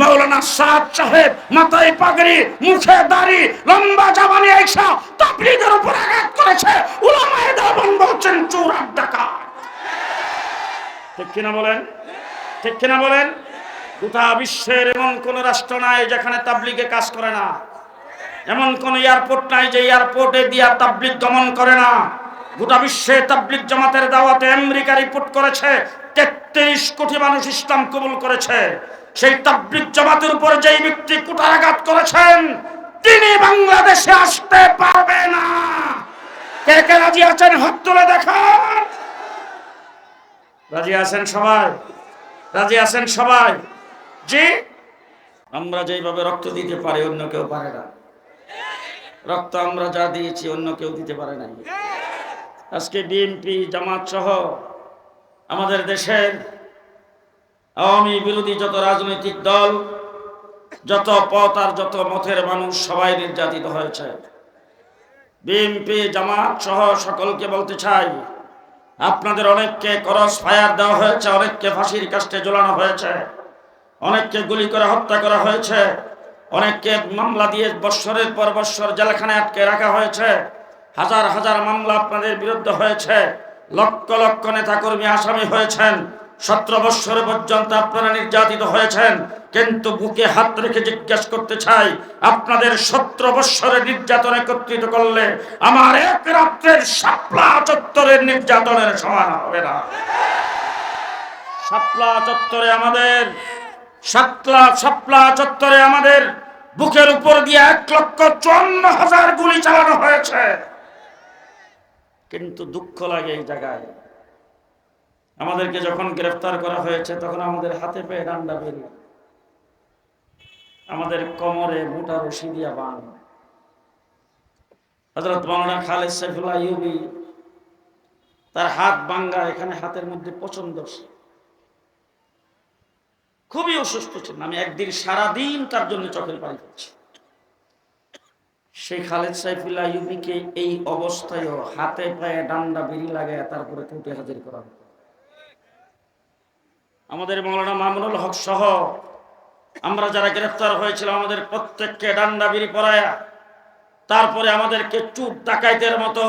মৌলানা সাদ সাহেব, মাথায় পাগড়ি, মুখে দাড়ি, লম্বা জামানি আইসা তাবলিগের উপর আঘাত করেছে। উলামায়ে দেওবন্দ বলছেন চোরার ডাকা ঠিক কিনা বলেন? ঠিক কিনা বলেন? গোটা বিশ্বের এমন কোন রাষ্ট্র নাই যেখানে তাবলিগে কাজ করে না। এমন কোন এয়ারপোর্ট নাই যে এয়ারপোর্টে দিয়া তাবলিগ দমন করে না। গোটা বিশ্বে তাবলিগ জামাতের দাওয়াতে আমেরিকা রিপোর্ট করেছে, তেত্রিশ কোটি মানুষ ইসলাম কবুল করেছে। সেই তাবলিগ জামাতের উপর যেই ব্যক্তি কুঠারাঘাত করেছেন, তিনি বাংলাদেশে আসতে পারবে না। কে কে রাজি আছেন? হাত তুলে দেখান। রাজি আছেন সবাই? রাজি আছেন সবাই? জি? আমরা যেইভাবে রক্ত দিতে পারি, অন্য কেউ পারে না। রক্ত আমরা যা দিয়েছি, অন্য কেউ দিতে পারে নাই। আজকে বিএনপি জামাত সহ আমাদের দেশের আওয়ামী বিরোধী যত রাজনৈতিক দল, যত পথ আর যত মতের মানুষ সবাই নির্যাতিত হয়েছে। বিএনপি জামাত সহ সকলকে বলতে চাই, আপনাদের অনেককে করস ফায়ার দেওয়া হয়েছে, অনেককে ফাঁসির কাস্টে ঝোলানো হয়েছে, অনেককে গুলি করে হত্যা করা হয়েছে, অনেককে মামলা দিয়ে বৎসরের পর বৎসর জেলখানায় আটকে রাখা হয়েছে, হাজার হাজার মামলা আপনাদের বিরুদ্ধে হয়েছে, লক্ষ লক্ষ নেতাকর্মী আসামি হয়েছেন সতেরো বৎসর পর্যন্ত আপনারা নির্যাতিত হয়েছেন, কিন্তু বুকে হাত রেখে জিজ্ঞেস করতে চাই, আপনাদের সতেরো বৎসরের নির্যাতন একত্রিত করলে আমার এক রাত্রের শাপলা চত্বরের নির্যাতনের সমান হবে না। শাপলা চত্বরে আমাদের সাতলা সাপলা চত্বরে আমাদের বুকের উপর দিয়ে এক লক্ষ চুয়ান্ন হাজার গুলি চালানো হয়েছে। কিন্তু দুঃখ লাগে এই জায়গায়। আমাদেরকে যখন গ্রেফতার করা হয়েছে, তখন আমাদের হাতে পেয়ে ডান্ডা বেরিয়ে আমাদের কোমরে মোটা রশি দিয়া বান হজরত খালেদ ইউবি তার হাত বাঙ্গা এখানে হাতের মধ্যে পছন্দ খুবই অসুস্থ ছিলেন। আমি একদিন সারাদিন তার জন্য চোখের পানি করছি সেই খালেদ সাইফুল্লাহ ইউবিকে এই অবস্থায়ও হাতে পায়ে ডান্ডা বিড়ি লাগায় তারপরে কোর্টে হাজির করা হলো। আমাদের মৌলানা মামুনুল হক সহ আমরা যারা গ্রেফতার হয়েছিলাম আমাদের প্রত্যেককে ডান্ডা বিড়ি পরায়া, তারপরে আমাদেরকে চুপ ডাকাইতের মতো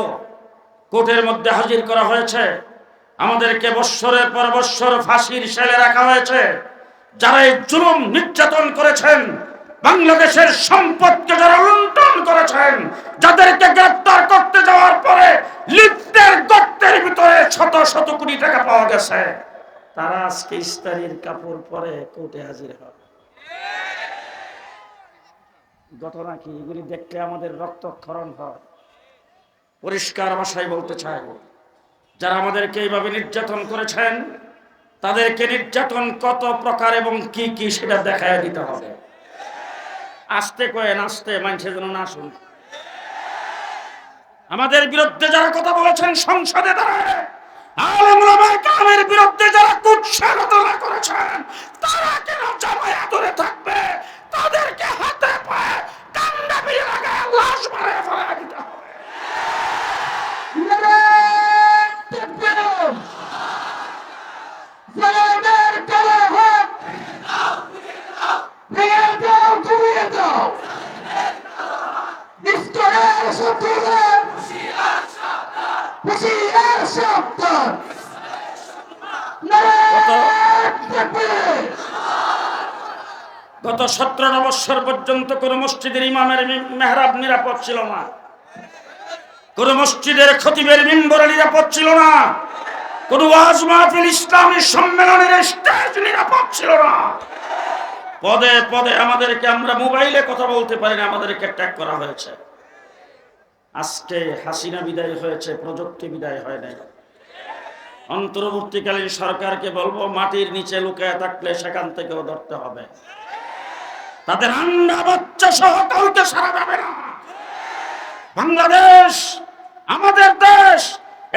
কোর্টের মধ্যে হাজির করা হয়েছে। আমাদেরকে বৎসরের পর বৎসর ফাঁসির সেলে রাখা হয়েছে। যারা এই জুলুম নির্যাতন করেছেন, বাংলাদেশের সম্পদকে যারা লুণ্ঠন করেছেন, যাদেরকে গ্রেফতার করতে যাওয়ার পরে লিপ্তের গর্তের ভিতরে শত শত কোটি টাকা পাওয়া গেছে। তারা আজকে ইস্তারির কাপড় পরে কোর্টে হাজির হয়। ঘটনা কি? এগুলি দেখলে আমাদের রক্তক্ষরণ হয়। পরিষ্কার ভাষায় বলতে চাই, যারা আমাদেরকে এইভাবে নির্যাতন করেছেন, তাদেরকে নির্যাতন কত প্রকার এবং কি কি সেটা দেখায় দিতে হবে। আসতে কয়েন, আসতে মানুষের জন্য না শুন আমাদের বিরুদ্ধে যারা কথা বলেছেন, সংসদে দাঁড়ায়। আলমের বিরুদ্ধে যারা কুৎসা ঘটনা করেছেন, তারা কেন জামায় ধরে থাকবে? তাদেরকে হাতে পায়ে কান্না বিয়ে লাগায় লাশ মারে ফেলে দিতে হবে। ভেঙে দাও দাও গত সতেরো বৎসর পর্যন্ত কোন মসজিদের ইমামের মেহরাব নিরাপদ ছিল না। কোন মসজিদের খতিবের মিম্বর নিরাপদ ছিল না। কোন ওয়াজ মাহফিল ইসলামী সম্মেলনের স্টেজ নিরাপদ ছিল না। পদে পদে আমাদেরকে আমরা মোবাইলে কথা বলতে পারি না আমাদেরকে ট্যাগ করা হয়েছে। আজকে হাসিনা বিদায় হয়েছে, প্রযুক্তি বিদায় হয় নাই। অন্তর্বর্তীকালীন সরকারকে বলব, মাটির নিচে লুকায় থাকলে সেখান থেকেও ধরতে হবে। তাদের আন্ডা বাচ্চা সহ কাউকে সারা যাবে না। বাংলাদেশ, আমাদের দেশ,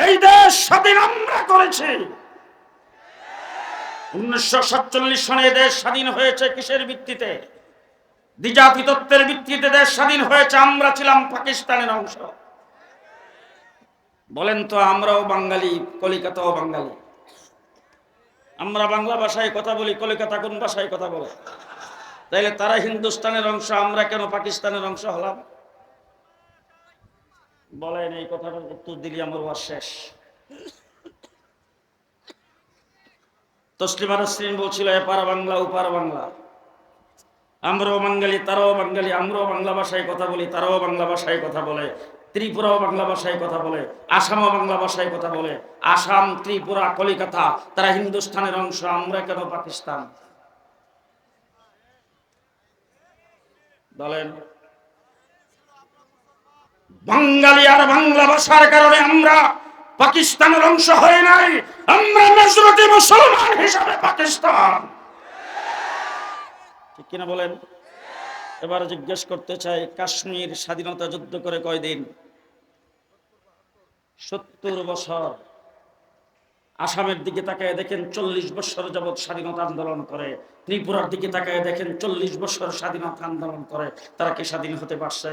এই দেশ স্বাধীন আমরা করেছি। উনিশশো সাতচল্লিশ সনে দেশ স্বাধীন হয়েছে কিসের ভিত্তিতে? দ্বিজাতি তত্ত্বের ভিত্তিতে দেশ স্বাধীন হয়েছে, আমরা ছিলাম পাকিস্তানের অংশ। বলেন তো, আমরাও বাঙালি, কলিকাতাও বাঙালি। আমরা বাংলা ভাষায় কথা বলি, কলিকাতা কোন ভাষায় কথা বলে? তাইলে তারা হিন্দুস্তানের অংশ, আমরা কেন পাকিস্তানের অংশ হলাম? বলেন, এই কথাটার উত্তর দিলি, আমার ওয়ার শেষ। তসলিমা নাসরিন বলছিল এপার বাংলা ওপার বাংলা। আমরাও বাঙালি, তারাও বাঙালি আমরাও বাংলা ভাষায় কথা বলি, তারাও বাংলা ভাষায় কথা বলে, ত্রিপুরাও বাংলা ভাষায় কথা বলে, আসামও বাংলা ভাষায় কথা বলে, আসাম, ত্রিপুরা, কলিকাতা, তারা হিন্দুস্তানের অংশ, আমরা কেন পাকিস্তান? বলেন। বাঙালি আর বাংলা ভাষার কারণে আমরা পাকিস্তানের অংশ হয়ে নাই, আমরা মুসলমান হিসাবে পাকিস্তান। ঠিক কিনা বলেন? এবার জিজ্ঞেস করতে চাই, কাশ্মীর স্বাধীনতা যুদ্ধ করে কয়দিন? সত্তর বছর। আসামের দিকে তাকায় দেখেন চল্লিশ বছর যাবৎ স্বাধীনতা আন্দোলন করে। ত্রিপুরার দিকে তাকায় দেখেন চল্লিশ বছর স্বাধীনতা আন্দোলন করে। তারা কি স্বাধীন হতে পারছে?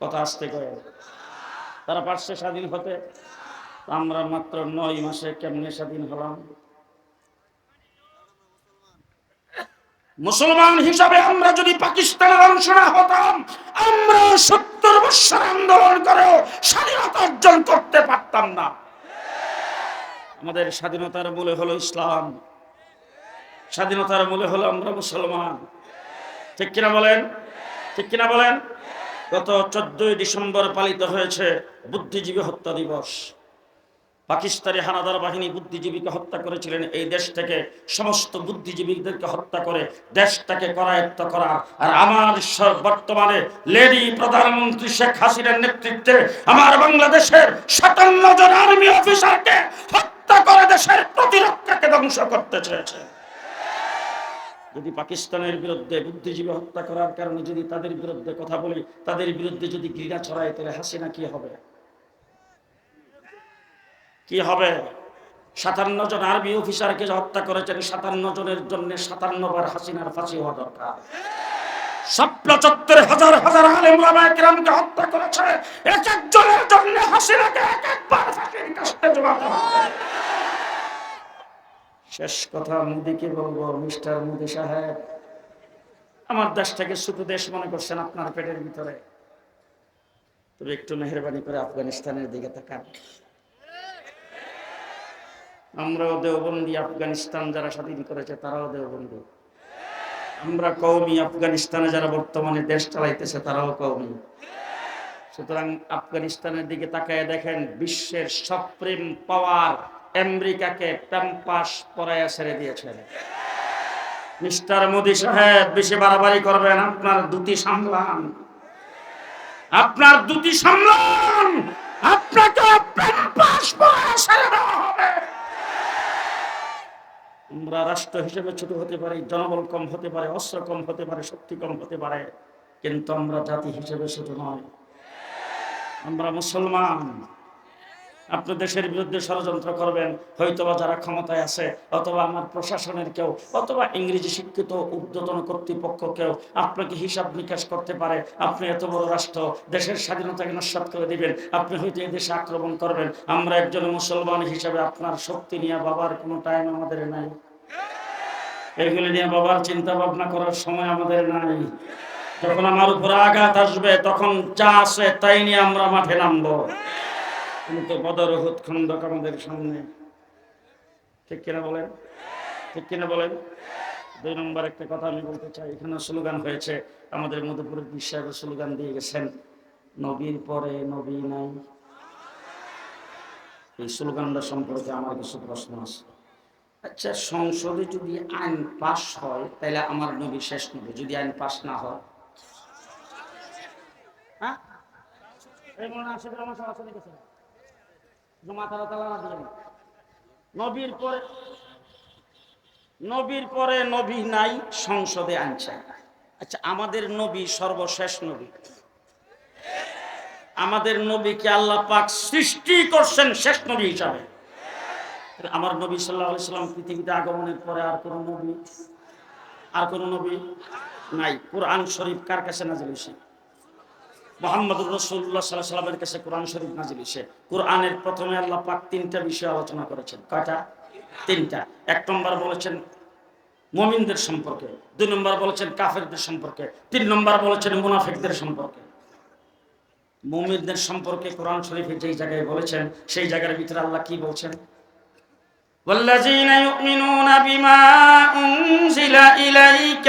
কথা আসতে কয়ে। তারা পারছে স্বাধীন হতে? আমরা মাত্র নয় মাসে কেমনে স্বাধীন হলাম? মুসলমান হিসাবে আমরা যদি পাকিস্তানের অংশ না হতাম, আমরা সত্তর বছর আন্দোলন করেও স্বাধীনতা অর্জন করতে পারতাম না। আমাদের স্বাধীনতার মূলে হলো ইসলাম। স্বাধীনতার মূলে হলো আমরা মুসলমান। ঠিক কিনা বলেন? ঠিক কিনা বলেন? গত চোদ্দই ডিসেম্বর পালিত হয়েছে বুদ্ধিজীবী হত্যা দিবস। পাকিস্তানি হানাদার বাহিনী বুদ্ধিজীবীকে হত্যা করেছিলেন। এই দেশ থেকে সমস্ত বুদ্ধিজীবীদেরকে হত্যা করে দেশটাকে করায়ত্ত করা। আর আমার বর্তমানে লেডি প্রধানমন্ত্রী শেখ হাসিনার নেতৃত্বে আমার বাংলাদেশের সাতান্ন জন আর্মি অফিসারকে হত্যা করে দেশের প্রতিরক্ষাকে ধ্বংস করতে চেয়েছে। যদি পাকিস্তানের বিরুদ্ধে বুদ্ধিজীবী হত্যা করার কারণে যদি তাদের বিরুদ্ধে কথা বলি, তাদের বিরুদ্ধে যদি ঘৃণা ছড়ায়, তাহলে হাসিনা কি হবে? কি হবে? সাতান্ন জন আর্মি অফিসারকে হত্যা করেছেন, সাতান্ন জনের জন্য সাতান্ন বার হাসিনার ফাঁসি হওয়া দরকার। স্বপ্ন চত্বরে হাজার হাজার হত্যা একজনের জন্য শেষ কথা বলব, মিস্টার মোদি সাহেব, আমার দেশটাকে ছোট দেশ মনে করছেন আপনার পেটের ভিতরে। তবে একটু মেহরবানি করে আফগানিস্তানের দিকে তাকান। আমরাও দেওবন্দি আফগানিস্তান যারা স্বাধীন করেছে, তারাও দেওবন্দি। আমরা কৌমি আফগানিস্তানে যারা বর্তমানে দেশ চালাইতেছে, তারাও কৌমি সুতরাং আফগানিস্তানের দিকে তাকায় দেখেন, বিশ্বের সপ্রিম পাওয়ার আমেরিকাকে প্যাম্পাস পরায়া ছেড়ে দিয়েছেন মিস্টার মোদি সাহেব বেশি বাড়াবাড়ি করবেন, আপনার দুটি সামলান। আপনার দুটি সামলান, আপনাকে প্যাম্পাস পরায়া ছেড়ে দেওয়া আমরা রাষ্ট্র হিসেবে ছোট হতে পারি, জনবল কম হতে পারে, অস্ত্র কম হতে পারে, শক্তি কম হতে পারে, কিন্তু আমরা জাতি হিসেবে ছোট নয়। আমরা মুসলমান। আপনি দেশের বিরুদ্ধে ষড়যন্ত্র করবেন, হয়তোবা যারা ক্ষমতায় আছে, অথবা আমার প্রশাসনের কেউ, অথবা ইংরেজি শিক্ষিত ঊর্ধ্বতন কর্তৃপক্ষ কেউ আপনাকে হিসাব নিকাশ করতে পারে, আপনি এত বড় রাষ্ট্র, দেশের স্বাধীনতাকে নস্বাত করে দিবেন, আপনি হয়তো এই দেশে আক্রমণ করবেন। আমরা একজন মুসলমান হিসাবে আপনার শক্তি নিয়ে বাবার কোনো টাইম আমাদের নাই। এগুলি নিয়ে বাবার চিন্তা ভাবনা করার সময় আমাদের নাই। যখন আমার উপর আঘাত আসবে, তখন যা আছে তাই নিয়ে আমরা মাঠে নামবো। কিন্তু বদর হুদ খন্দক আমাদের সামনে। ঠিক কিনা বলেন? ঠিক কিনা বলেন? দুই নম্বর একটা কথা আমি বলতে চাই। এখানে স্লোগান হয়েছে, আমাদের মধুপুর সাহেব স্লোগান দিয়ে গেছেন, নবীর পরে নবী নাই। এই স্লোগানটা সম্পর্কে আমার কিছু প্রশ্ন আছে। আচ্ছা সংসদে যদি আইন পাশ হয়, তাহলে আমার নবী শেষ নবী, যদি আইন পাশ না হয়? হ্যাঁ। নবীর পরে নবীর পরে নবী নাই, সংসদে আনছে আচ্ছা আমাদের নবী সর্বশেষ নবী। আমাদের নবীকে আল্লাহ পাক সৃষ্টি করছেন শেষ নবী হিসাবে। আমার নবী সাল্লাহ সাল্লাম পৃথিবীতে আগমনের পরে আর কোন নবী, আর কোন নবী নাই। কোরআন শরীফ কার কাছে নাজিল হয়েছে? মোহাম্মদ রসুল্লাহ সাল্লাহ সাল্লামের কাছে কোরআন শরীফ নাজিল হয়েছে। কোরআনের প্রথমে আল্লাহ পাক তিনটা বিষয় আলোচনা করেছেন। কয়টা? তিনটা। এক নম্বর বলেছেন মমিনদের সম্পর্কে, দুই নম্বর বলেছেন কাফেরদের সম্পর্কে, তিন নম্বর বলেছেন মুনাফিকদের সম্পর্কে। মুমিনদের সম্পর্কে কোরআন শরীফে যেই জায়গায় বলেছেন, সেই জায়গার ভিতরে আল্লাহ কি বলছেন? والذين يؤمنون بما أنزل إليك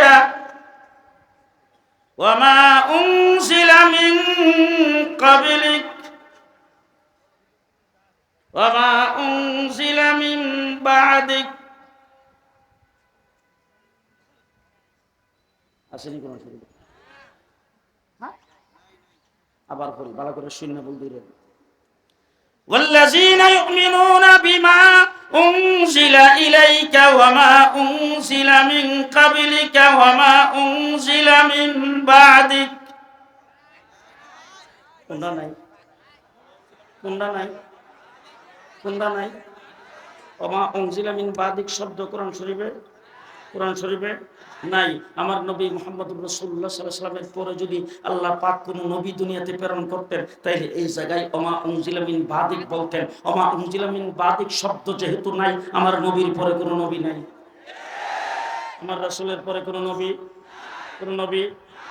وما أنزل من قبلك وما أنزل من بعدك আসেনি কোনো অসুবিধা হ্যাঁ? আবার বলি ভালো করে শূন্য বল দিলেন والذين يؤمنون بما أنزل إليك وما أنزل من قبلك وما أنزل من بعدك কোনটা নাই কোনটা নাই কোনটা নাই ওমা অংজিলা মিন বাদিক শব্দ কোরআন শরীফে কোরআন শরীফে? নাই। আমার নবী মোহাম্মদ সাল্লাহ সাল্লামের পরে যদি আল্লাহ পাক কোনো নবী দুনিয়াতে প্রেরণ করতেন, তাইলে এই জায়গায় অমা উংজিলামিন বাদিক বলতেন। অমা উংজিলামিন বাদিক শব্দ যেহেতু নাই, আমার নবীর পরে কোনো নবী নাই। আমার রাসূলের পরে কোনো নবী? কোনো নবী?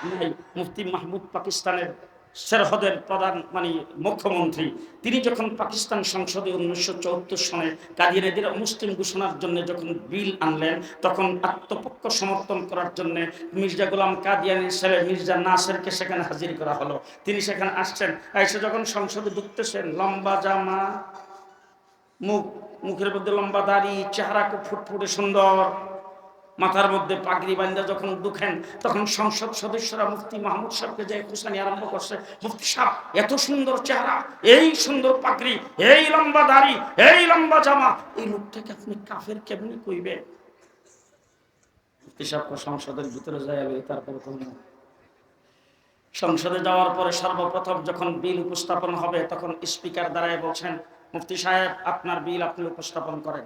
নাই। মুফতি মাহমুদ পাকিস্তানের সেরহদের প্রধান মানে মুখ্যমন্ত্রী, তিনি যখন পাকিস্তান সংসদে উনিশশো চৌহত্তর সনে কাদিয়ানিদের মুসলিম ঘোষণার জন্য যখন বিল আনলেন, তখন আত্মপক্ষ সমর্থন করার জন্য মির্জা গোলাম কাদিয়ানির ছেলে মির্জা নাসেরকে সেখানে হাজির করা হলো। তিনি সেখানে আসছেন। এসে যখন সংসদে ঢুকতেছেন, লম্বা জামা, মুখ, মুখের মধ্যে লম্বা দাড়ি চেহারা খুব ফুটফুটে সুন্দর মাথার মধ্যে পাগড়ি বান্ধা যখন দুখেন তখন সংসদ সদস্যরা মুফতি মাহমুদ সাহেবকে যে খুশানি আরম্ভ করছে, মুফতি সাহেব, এত সুন্দর চেহারা, এই সুন্দর পাগড়ি, এই লম্বা দাড়ি, এই লম্বা জামা, এই লোকটাকে আপনি কাফের কেমনি কইবে? মুফতি সাহেবকে সংসদের ভিতরে যাইবে তারপরে তো সংসদে যাওয়ার পরে সর্বপ্রথম যখন বিল উপস্থাপন হবে, তখন স্পিকার দ্বারাই বলছেন, মুফতি সাহেব, আপনার বিল আপনি উপস্থাপন করেন।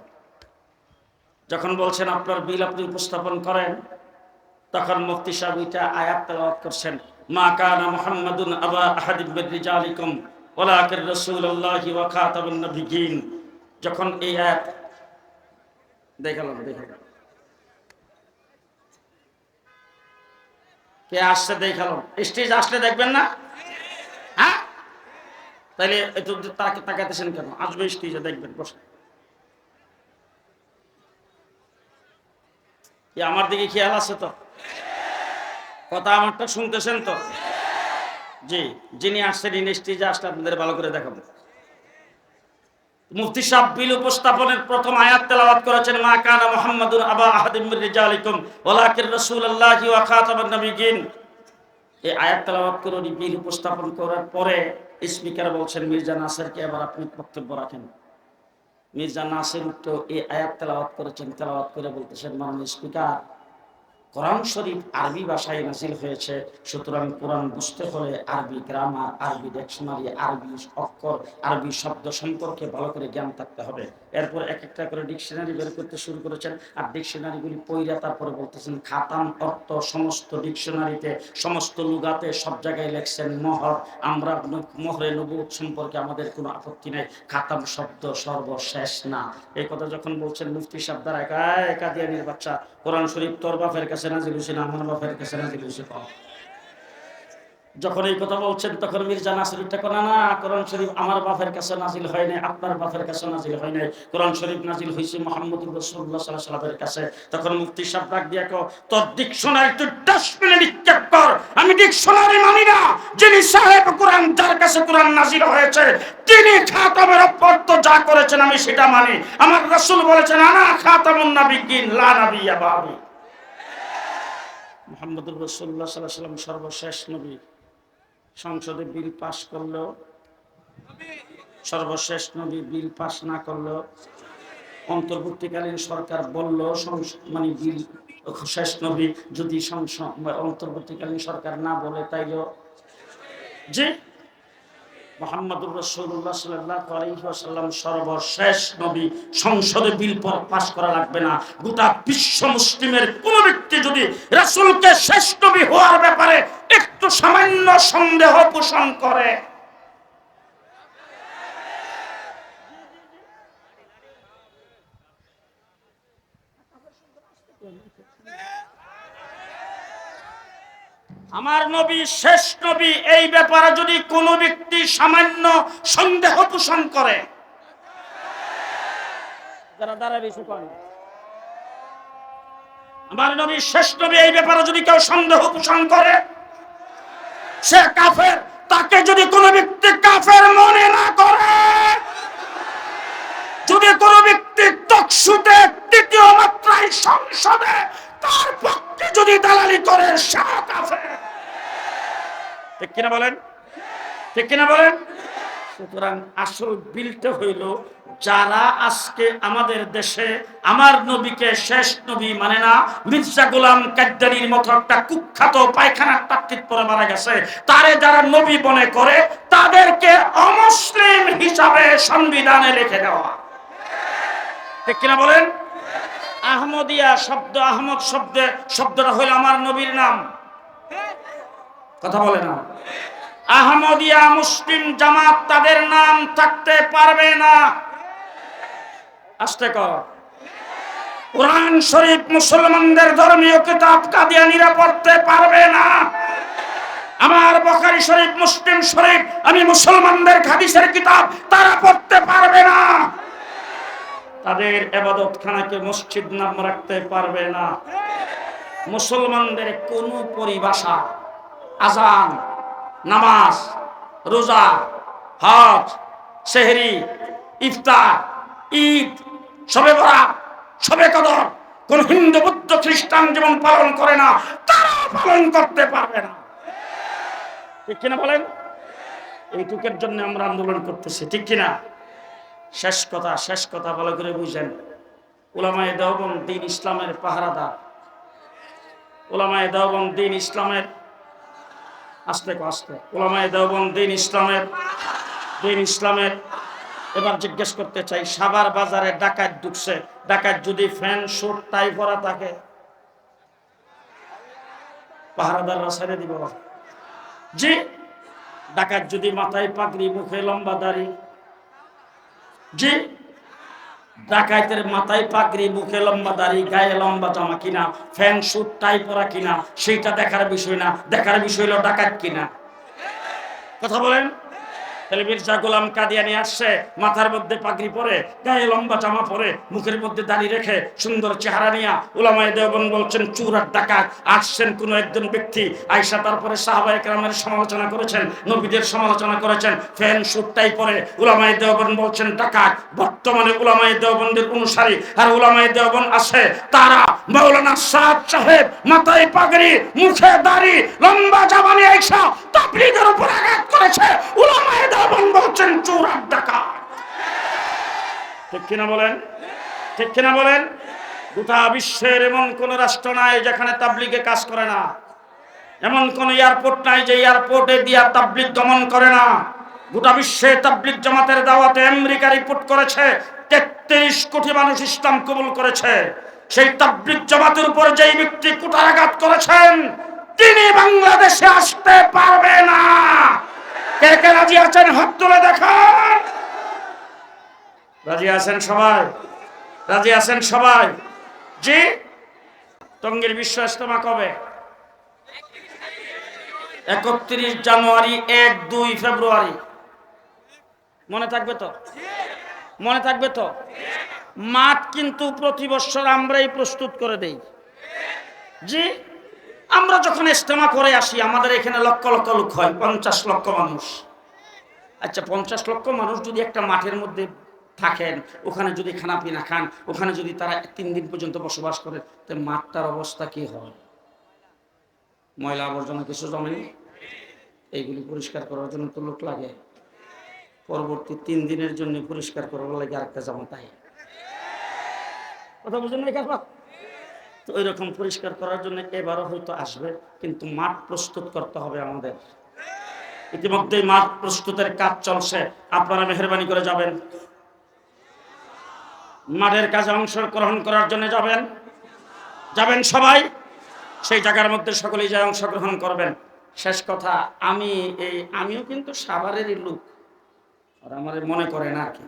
যখন বলছেন, আপনার বিল আপনি উপস্থাপন করেন, তখন মুফতি সাহেব ওইটা আয়াত তেলাওয়াত করছেন, মা কানা মুহাম্মাদুন আবা আহাদিম মির রিজালিকুম, ওয়ালাকিন রাসূলুল্লাহি ওয়া খাতামুন নবিয়্যিন। যখন এই আয়াত দেখালাম দেখালাম। কে আসছে দেখালাম? স্টেজ আসলে দেখবেন না? হ্যাঁ? তাহলে একটু তাকে তাকাতেছেন কেন? আসবে স্টেজে দেখবেন বসে আমার দিকে খেয়াল আছে তো? কথা আমারটা শুনতেছেন তো? জি, যিনি আসছেন ইনি স্টেজে আসলে আপনাদের ভালো করে দেখাবো। মুফতি সাহেব বিল উপস্থাপনের প্রথম আয়াত তেলাওয়াত করেছেন, মা কানা মুহাম্মাদুন আবা আহাদিম মির রিজালিকুম, ওয়ালাকিন রাসূলুল্লাহি ওয়া খাতামান নবিয়্যিন। এই আয়াত তেলাওয়াত করে উনি বিল উপস্থাপন করার পরে স্পিকার বলছেন, মির্জা নাসিরকে এবার আপনি বক্তব্য রাখেন। মির্জা নাসির তো এই আয়াত তেলাওয়াত করেছেন তেলাওয়াত করে বলতেছেন মাননীয় স্পিকার কোরআন শরীফ আরবি ভাষায় নাজিল হয়েছে। সুতরাং কোরআন বুঝতে হলে আরবি গ্রামার আরবি ডিকশনারি আরবি অক্ষর, আরবি শব্দ সম্পর্কে ভালো করে জ্ঞান থাকতে হবে। এরপর এক একটা করে ডিকশনারি বের করতে শুরু করেছেন। আর ডিকশনারিগুলি পইরা তারপরে বলতেছেন, খাতাম অর্থ সমস্ত ডিকশনারিতে সমস্ত লুগাতে সব জায়গায় লেখছেন মহর। আমরা মহরে নবুত সম্পর্কে আমাদের কোনো আপত্তি নেই। খাতাম শব্দ সর্বশেষ না। এই কথা যখন বলছেন, মুফতি সাহেব দ্বারা একা একা দিয়ানির বাচ্চা, কোরআন শরীফ তোর বাপের কাছে যখন এই কথা বলছেন, তখন মির্জা নাসিরটা কোনা না কোরআন শরীফ আমার বাপের কাছে নাজিল হয় নাই, আপনার বাপের কাছে নাজিল হয় নাই। কোরআন শরীফ নাজিল হয়েছে মোহাম্মদ রসুল্লাহ সাল্লামের কাছে। তখন মুফতি সাহেব ডাক দিয়া কো তোর ডিকশনারি তুই ডাস্টবিনে নিক্ষেপ কর। আমি ডিকশনারি মানি না। যিনি সাহেব কোরআন, যার কাছে কোরআন নাজিল হয়েছে, তিনি খাতামের অপর্ত যা করেছেন আমি সেটা মানি। আমার রসুল বলেছেন, আনা খাতামুন নাবিয়্যিন, লা নাবিয়্যা বাদি। মোহাম্মদুর রসুল্লাহ সাল্লাহ সাল্লাম সর্বশেষ নবী। সংসদে বিল পাশ করল সর্বশেষ নবী বিল পাশ না করলেও, অন্তর্বর্তীকালীন সরকার বলল মানে বিল শেষ নবী যদি অন্তর্বর্তীকালীন সরকার না বলে তাইলেও যে মোহাম্মদুর রসুল্লাহ সাল্লাহ আলহিহাসাল্লাম সর্বশেষ নবী সংসদে বিল পাস করা লাগবে না। গোটা বিশ্ব মুসলিমের কোন ব্যক্তি যদি রসুলকে শেষ নবী হওয়ার ব্যাপারে একটু সামান্য সন্দেহ পোষণ করে আমার নবী শেষ নবী এই ব্যাপারে যদি কোনো ব্যক্তি সামান্য সন্দেহ পোষণ করে। যারা আমার নবী শেষ নবী এই ব্যাপারে যদি কেউ সন্দেহ পোষণ করে সে কাফের তাকে যদি কোনো ব্যক্তি কাফের মনে না করে যদি কোনো ব্যক্তি তকসুতে তৃতীয় মাত্রায় সংসদে তার পক্ষে যদি দালালি করে সে কাফের। ঠিক কিনা বলেন? ঠিক কিনা বলেন? সুতরাং আসল বিলটা হইল, যারা আজকে আমাদের দেশে আমার নবীকে শেষ নবী মানে না, মির্জা গোলাম কাদ্দারির মতো একটা কুখ্যাত পায়খানার টাকটির পরে মারা গেছে, তারে যারা নবী মনে করে, তাদেরকে অমুসলিম হিসাবে সংবিধানে লিখে দেওয়া। ঠিক কিনা বলেন? আহমদিয়া শব্দ, আহমদ শব্দে, শব্দটা হইল আমার নবীর নাম। কথা বলে না। আহমদিয়া মুসলিম জামাত তাদের নাম থাকতে পারবে না। আস্তে কর। কোরআন শরীফ মুসলমানদের ধর্মীয় কিতাব কাদিয়ানিরা পড়তে পারবে না। আমার বখারি শরীফ, মুসলিম শরীফ, আমি মুসলমানদের হাদিসের কিতাব তারা পড়তে পারবে না। তাদের এবাদত খানাকে মসজিদ নাম রাখতে পারবে না? মুসলমানদের কোন পরিভাষা আজান, নামাজ, রোজা, হজ, সেহরি, ইফতার, ঈদ সবে বরা সবে কদর। কোন হিন্দু, বুদ্ধ, খ্রিস্টান যেমন পালন করে না, তারা পালন করতে পারবে না। ঠিক কিনা বলেন? এইটুকের জন্য আমরা আন্দোলন করতেছি, ঠিক কিনা? শেষ কথা শেষ কথা ভালো করে বুঝেন। ওলামায় দেওবন দিন ইসলামের পাহারাদার। ওলামায় দেওবন দিন ইসলামের আস্তে আস্তে। ওলামায় দেওবন দিন ইসলামের দিন ইসলামের। এবার জিজ্ঞেস করতে চাই সাবার বাজারে ডাকাত ঢুকছে, ডাকাত যদি ফ্যান শুট টাই পরা থাকে পাহারাদাররা ছেড়ে দিব। জি, ডাকাত যদি মাথায় পাগড়ি, মুখে লম্বা দাড়ি। জি ডাকাইতের মাথায় পাগড়ি, মুখে লম্বা দাড়ি, গায়ে লম্বা জামা কিনা, ফ্যান সুট টাই পরা কিনা, সেইটা দেখার বিষয় না। দেখার বিষয় হলো ডাকাত কিনা। কথা বলেন? তাহলে মির্জা গোলাম কাদিয়ানি আসছে, মাথার মধ্যে পাগড়ি পরে, গায়ে লম্বা জামা পরে, মুখের মধ্যে দাড়ি রেখে সুন্দর চেহারা নিয়া উলামায়ে দেওবন বলছেন, চুর আর ডাকাত, আসছেন কোনো একজন ব্যক্তি? আয়সা তারপরে সাহাবা একরামের সমালোচনা করেছেন, নবীদের সমালোচনা করেছেন, ফ্যান সুটটাই পরে উলামায়ে দেওবন বলছেন, ডাকাত, বর্তমানে উলামায়ে দেওবন্দের অনুসারী, আর উলামায়ে দেওবন আছে, তারা মৌলানা সাদ সাহেব, মাথায় পাগড়ি, মুখে দাড়ি, লম্বা জামানি আয়সা তাবলীগের উপর আঘাত করেছে, উলামায়ে চোর আর ডাকাত। ঠিক কিনা বলেন? ঠিক কিনা বলেন? গোটা বিশ্বের এমন কোন রাষ্ট্র নাই যেখানে তাবলিগে কাজ করে না। এমন কোন এয়ারপোর্ট নাই যে এয়ারপোর্টে দিয়া তাবলিগ দমন করে না। গোটা বিশ্বে তাবলিগ জামাতের দাওয়াতে আমেরিকা রিপোর্ট করেছে, তেত্রিশ কোটি মানুষ ইসলাম কবুল করেছে। সেই তাবলিগ জামাতের উপর যেই ব্যক্তি কুঠারাঘাত করেছেন, তিনি বাংলাদেশে আসতে পারবে না। রাজি আছেন হাত তুলে দেখান। রাজি আছেন সবাই? রাজি আছেন সবাই? বিশ্ব ইজতেমা কবে? একত্রিশ জানুয়ারি এক দুই ফেব্রুয়ারি। মনে থাকবে তো? মনে থাকবে তো? মাঠ কিন্তু প্রতি বছর আমরাই প্রস্তুত করে দেই। জি? আমরা যখন ইজতেমা করে আসি, আমাদের এখানে লক্ষ লক্ষ লোক হয়, পঞ্চাশ লক্ষ মানুষ। আচ্ছা পঞ্চাশ লক্ষ মানুষ যদি একটা মাঠের মধ্যে থাকেন, ওখানে যদি খানা পিনা খান, ওখানে যদি তারা তিন দিন পর্যন্ত বসবাস করে, তো মাঠটার অবস্থা কি হয়? ময়লা আবর্জনা কিছু জমেনি এইগুলি পরিষ্কার করার জন্য তো লোক লাগে। পরবর্তী তিন দিনের জন্য পরিষ্কার করার লাগে আরেকটা জামা তাই কথা বুঝলেন কারবার? তো ওই রকম পরিষ্কার করার জন্য এবারও হয়তো আসবে, কিন্তু মাঠ প্রস্তুত করতে হবে আমাদের। ইতিমধ্যে মাঠ প্রস্তুতের কাজ চলছে, আপনারা মেহরবানি করে যাবেন। মাঠের কাজে অংশগ্রহণ করার জন্য যাবেন। যাবেন সবাই, সেই জায়গার মধ্যে সকলেই যায় অংশগ্রহণ করবেন। শেষ কথা, আমি এই, আমিও কিন্তু সাভারেরই লোক, আর আমার মনে করে না আর কি।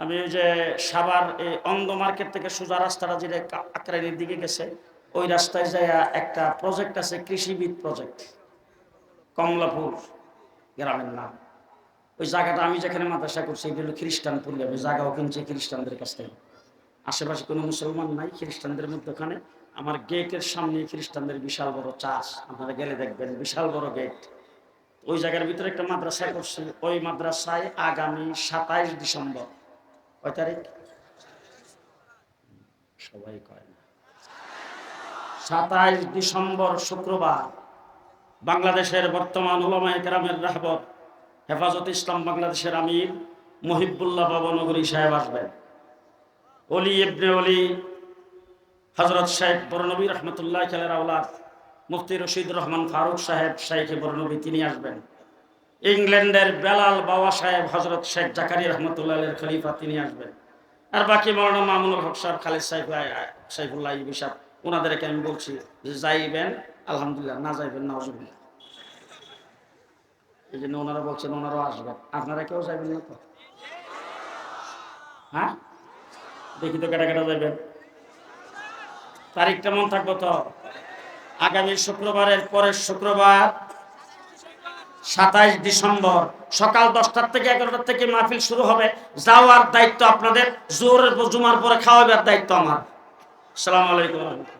আমি ওই যে সাবার এই অন্ধ মার্কেট থেকে সোজা রাস্তাটা যেটা আক্রাইনের দিকে গেছে। ওই রাস্তায় যায় একটা প্রজেক্ট আছে, কৃষিবিদ প্রজেক্ট কমলাপুর গ্রামের নাম। ওই জায়গাটা আমি যেখানে মাদ্রাসা করছি এগুলো হলো খ্রিস্টানপুর যাবে জায়গাও কিনছে খ্রিস্টানদের কাছ থেকে। আশেপাশে কোনো মুসলমান নাই, খ্রিস্টানদের মধ্যে ওখানে আমার গেটের সামনে খ্রিস্টানদের বিশাল বড় চাষ আপনারা গেলে দেখবেন, বিশাল বড় গেট। ওই জায়গার ভিতরে একটা মাদ্রাসা করছি। ওই মাদ্রাসায় আগামী সাতাইশ ডিসেম্বর কয় তারিখ? সবাই কয় না। সাতাইশ ডিসেম্বর শুক্রবার বাংলাদেশের বর্তমান ওলামায় কেরামের রাহবত হেফাজত ইসলাম বাংলাদেশের আমির মহিবুল্লাহ বাবা নগরী সাহেব আসবেন। অলি ইবনে অলি হজরত সাহেব বরনবী রহমতুল্লাহ খেলের আওলাদ মুফতি রশিদ রহমান ফারুক সাহেব, শাইখে বরনবী তিনি আসবেন। ইংল্যান্ডের বেলাল বাবা সাহেব হজরত শেখ জাকারি রহমতুল্লাহ খলিফা, তিনি আসবেন। আর বাকি মৌলানা মামুনুল হক সাহেব, খালিদ সাহেব সাইফুল্লাহ সাহেব ওনাদেরকে আমি বলছি, যে যাইবেন, আলহামদুলিল্লাহ, না যাইবেন, না অজুবিল্লাহ এই জন্য ওনারা বলছেন, ওনারাও আসবেন। আপনারা কেউ যাইবেন না তো? হ্যাঁ? দেখি তো কেটা কেটা যাইবেন। তারিখটা মন থাকব তো? আগামী শুক্রবারের পরের শুক্রবার সাতাইশ ডিসেম্বর সকাল দশটার থেকে এগারোটার থেকে মাহফিল শুরু হবে। যাওয়ার দায়িত্ব আপনাদের। জোরের জুমার পরে খাওয়াবার দায়িত্ব আমার। সালাম আলাইকুম।